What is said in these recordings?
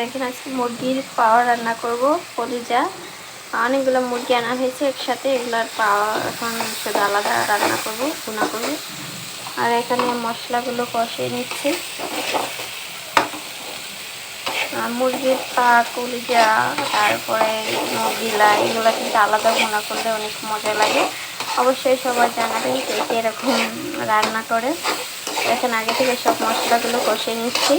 দেখেন আজকে মুরগির পাওয়া রান্না করব, কলিজা। অনেকগুলো মুরগি আনা হয়েছে একসাথে, এগুলার পাওয়া এখন শুধু আলাদা রান্না করব, ভুনা করব। আর এখানে মশলাগুলো কষিয়ে নিচ্ছি। মুরগির পা, কলিজা, তারপরে গিলা এগুলো কিন্তু আলাদা ভুনা করলে অনেক মজা লাগে। অবশ্যই সবাই জানাবেন কে কে এরকম রান্না করে। এখন আগে থেকে সব মশলাগুলো কষিয়ে নিচ্ছি।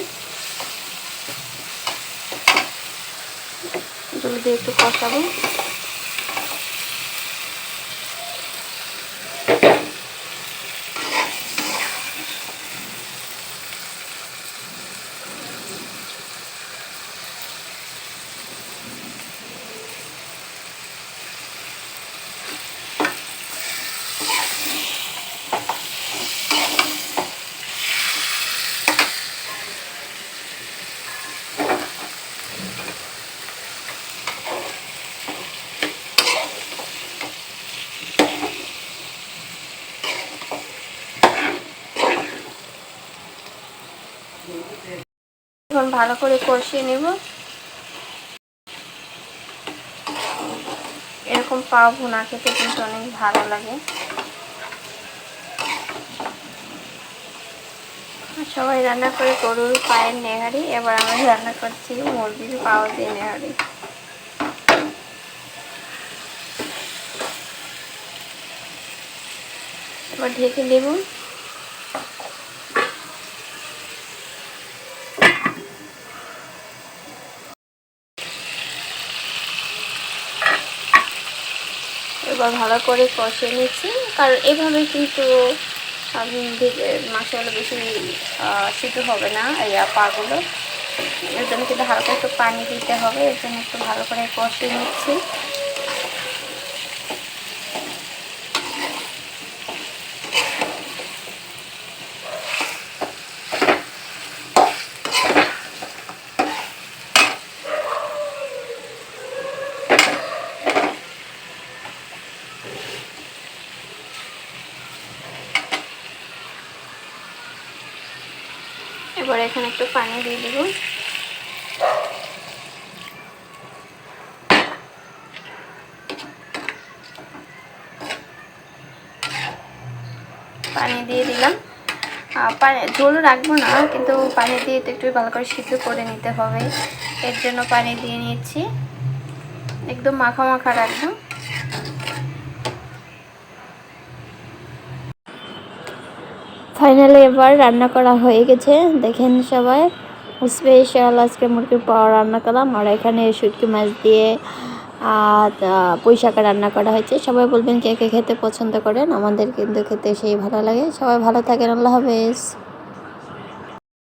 এগুলো দিয়ে একটু কষাবো। এখন ভালো করে কষিয়ে নেব। এরকম পাও ভুনা খেতে কিন্তু অনেক ভালো লাগে। সবাই রান্না করে গরুর পায়ের নেহারি, এবার আমি রান্না করছি মুরগির পাও দিয়ে নেহারি। এবার ঢেকে দেবো এবার ভালো করে কষে নিচ্ছি। কারণ এভাবে কিন্তু মাছগুলো বেশি সিদ্ধ হবে না এই পাগুলো এর জন্য কিন্তু হালকা একটু পানি দিতে হবে, এর জন্য একটু ভালো করে কষে নিচ্ছি। এবার এখানে একটু পানি দিয়ে দিব। পানি দিয়ে দিলাম। পানি ঝোল রাখব না, কিন্তু পানি দিয়ে তো একটু ভালো করে সিদ্ধ করে নিতে হবে। এর জন্য পানি দিয়ে নিচ্ছি একদম মাখা মাখা রাখব। ফাইনালি এবার রান্না করা হয়ে গেছে। দেখেন সবাই স্পেশাল আজকে মুরগির পাওয়া রান্না করলাম। আর এখানে শুটকি মাছ দিয়ে, আর পুঁই শাকা রান্না করা হয়েছে। সবাই বলবেন কে কে খেতে পছন্দ করেন। আমাদের কিন্তু খেতে সেই ভালো লাগে। সবাই ভালো থাকেন। আল্লাহ হাফেজ।